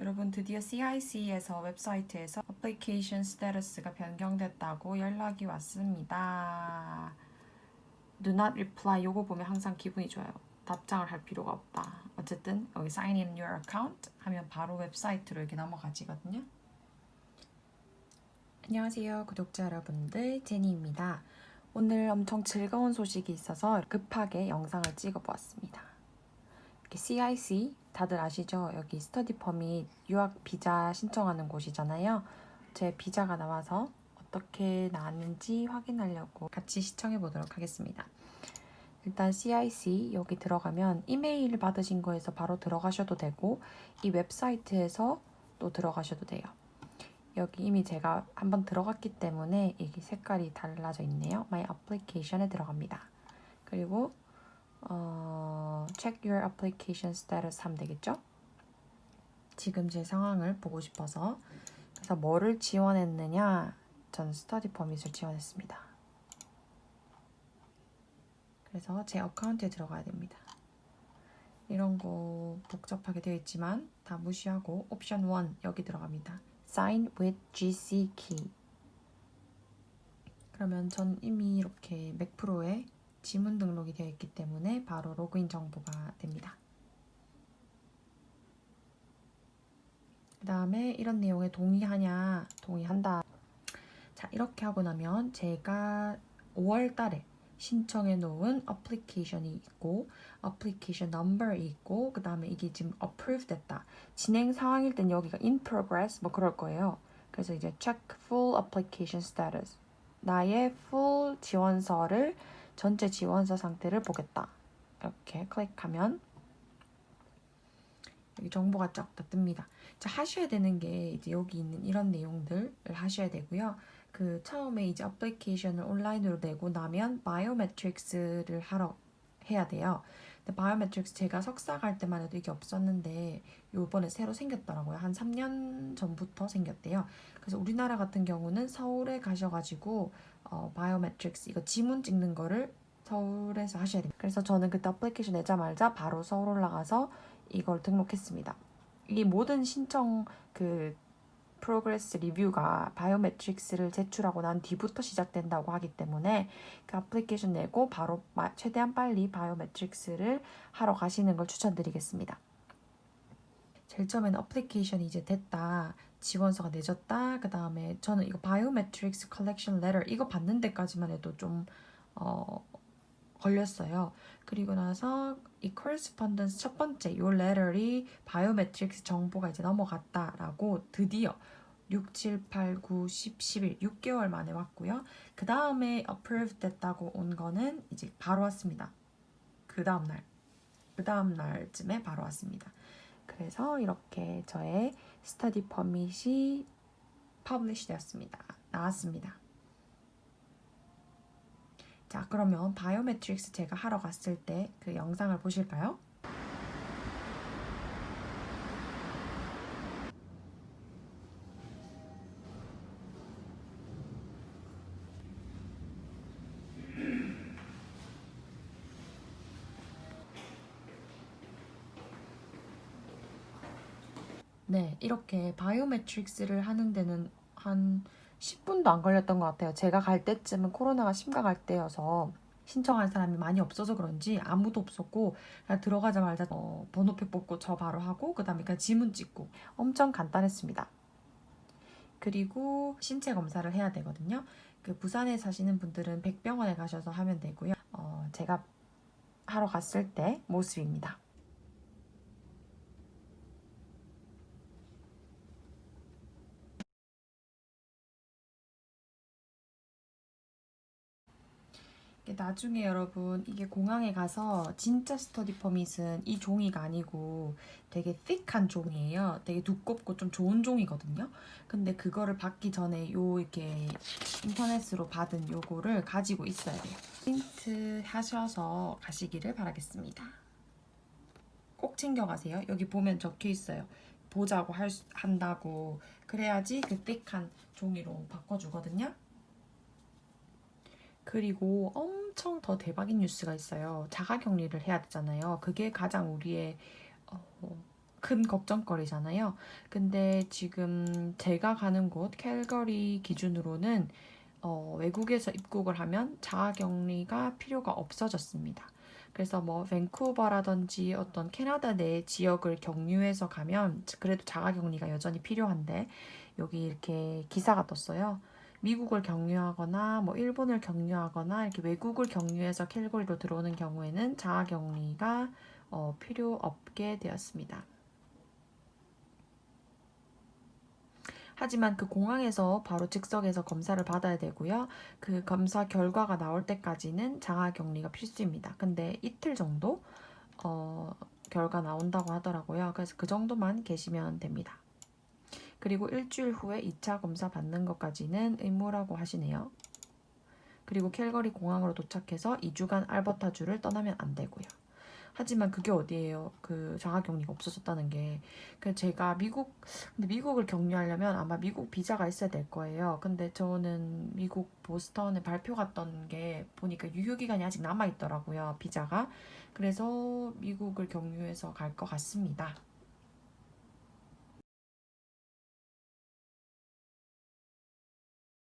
여러분 드디어 CIC에서 웹사이트에서 어플리케이션 스테러스가 변경됐다고 연락이 왔습니다. Do not reply 요거 보면 항상 기분이 좋아요. 답장을 할 필요가 없다. 어쨌든 여기 sign in your account 하면 바로 웹사이트로 이렇게 넘어가지거든요. 안녕하세요 구독자 여러분들 제니입니다. 오늘 엄청 즐거운 소식이 있어서 급하게 영상을 찍어 보았습니다. 이렇게 CIC 다들 아시죠? 여기 스터디 퍼밋 유학 비자 신청하는 곳이잖아요. 제 비자가 나와서 어떻게 나왔는지 확인하려고 같이 시청해 보도록 하겠습니다. 일단 CIC 여기 들어가면 이메일 받으신 거에서 바로 들어가셔도 되고 이 웹사이트에서 또 들어가셔도 돼요. 여기 이미 제가 한번 들어갔기 때문에 이게 색깔이 달라져 있네요. My application에 들어갑니다. 그리고 어, check your application status 하면 되겠죠? 지금 제 상황을 보고 싶어서 그래서 뭐를 지원했느냐? 전 스터디 퍼밋을 지원했습니다. 그래서 제 어카운트에 들어가야 됩니다. 이런 거 복잡하게 되어 있지만 다 무시하고 옵션 1 여기 들어갑니다. Sign with GC key. 그러면 전 이미 이렇게 맥프로에 지문 등록이 되어 있기 때문에 바로 로그인 정보가 됩니다. 그 다음에 이런 내용에 동의하냐, 동의한다. 자, 이렇게 하고 나면 제가 5월 달에 신청해 놓은 어플리케이션이 있고 어플리케이션 넘버이 있고 그 다음에 이게 지금 approve 됐다 진행 상황일 땐 여기가 in progress 뭐 그럴 거예요 그래서 이제 check full application status 나의 full 지원서를 전체 지원서 상태를 보겠다. 이렇게 클릭하면 여기 정보가 쫙 다 뜹니다. 자 하셔야 되는 게 이제 여기 있는 이런 내용들을 하셔야 되고요. 그 처음에 이제 어플리케이션을 온라인으로 내고 나면 바이오메트릭스를 하러 해야 돼요. 근데 바이오메트릭스 제가 석사 갈 때만 해도 이게 없었는데 요번에 새로 생겼더라고요. 한 3년 전부터 생겼대요. 그래서 우리나라 같은 경우는 서울에 가셔가지고 어, 바이오메트릭스 이거 지문 찍는 거를 서울에서 하셔야 돼요. 그래서 저는 그때 어플리케이션 내자마자 바로 서울 올라가서 이걸 등록했습니다. 이 모든 신청 그 프로그레스 리뷰가 바이오메트릭스를 제출하고 난 뒤부터 시작된다고 하기 때문에 그 애플리케이션 내고 바로 최대한 빨리 바이오메트릭스를 하러 가시는 걸 추천드리겠습니다. 제일 처음에는 어플리케이션이 이제 됐다. 지원서가 내졌다. 그 다음에 저는 이거 바이오메트릭스 컬렉션 레터 이거 받는 데까지만 해도 좀 어, 걸렸어요. 그리고 나서 이 correspondence 첫 번째 요 letter이 바이오메트릭스 정보가 이제 넘어갔다라고 드디어 6, 7, 8, 9, 10, 11, 6개월 만에 왔고요. 그 다음에 approved 됐다고 온 거는 이제 바로 왔습니다. 그 다음 날. 그 다음 날쯤에 바로 왔습니다. 그래서 이렇게 저의 스터디 퍼밋이 퍼블리시 되었습니다. 나왔습니다. 자, 그러면 바이오메트릭스 제가 하러 갔을 때 그 영상을 보실까요? 네, 이렇게 바이오메트릭스를 하는 데는 한 10분도 안 걸렸던 것 같아요. 제가 갈 때쯤은 코로나가 심각할 때여서 신청한 사람이 많이 없어서 그런지 아무도 없었고 그냥 들어가자마자 어, 번호표 뽑고 저 바로 하고 그 다음에 그냥 지문 찍고 엄청 간단했습니다. 그리고 신체 검사를 해야 되거든요. 그 부산에 사시는 분들은 백병원에 가셔서 하면 되고요. 어, 제가 하러 갔을 때 모습입니다. 나중에 여러분 이게 공항에 가서 진짜 스터디 퍼밋은 이 종이가 아니고 되게 thick한 종이에요. 되게 두껍고 좀 좋은 종이거든요. 근데 그거를 받기 전에 요 이렇게 인터넷으로 받은 요거를 가지고 있어야 돼요. 프린트 하셔서 가시기를 바라겠습니다. 꼭 챙겨가세요. 여기 보면 적혀 있어요. 보자고 할, 한다고 그래야지 그 thick한 종이로 바꿔주거든요. 그리고 엄청 더 대박인 뉴스가 있어요. 자가 격리를 해야 되잖아요. 그게 가장 우리의 어, 큰 걱정거리잖아요. 근데 지금 제가 가는 곳 캘거리 기준으로는 어, 외국에서 입국을 하면 자가 격리가 필요가 없어졌습니다. 그래서 뭐 밴쿠버라든지 어떤 캐나다 내 지역을 경유해서 가면 그래도 자가 격리가 여전히 필요한데 여기 이렇게 기사가 떴어요. 미국을 경유하거나 뭐 일본을 경유하거나 이렇게 외국을 경유해서 캘거리로 들어오는 경우에는 자가 격리가 어, 필요 없게 되었습니다. 하지만 그 공항에서 바로 즉석에서 검사를 받아야 되고요. 그 검사 결과가 나올 때까지는 장화격리가 필수입니다. 근데 이틀 정도 어, 결과 나온다고 하더라고요. 그래서 그 정도만 계시면 됩니다. 그리고 일주일 후에 2차 검사 받는 것까지는 의무라고 하시네요. 그리고 캘거리 공항으로 도착해서 2주간 알버타주를 떠나면 안 되고요. 하지만 그게 어디예요? 그 자가격리가 없어졌다는 게. 그 제가 미국, 근데 미국을 격리하려면 아마 미국 비자가 있어야 될 거예요. 근데 저는 미국 보스턴에 발표 갔던 게 보니까 유효 기간이 아직 남아 있더라고요. 비자가. 그래서 미국을 경유해서 갈 것 같습니다.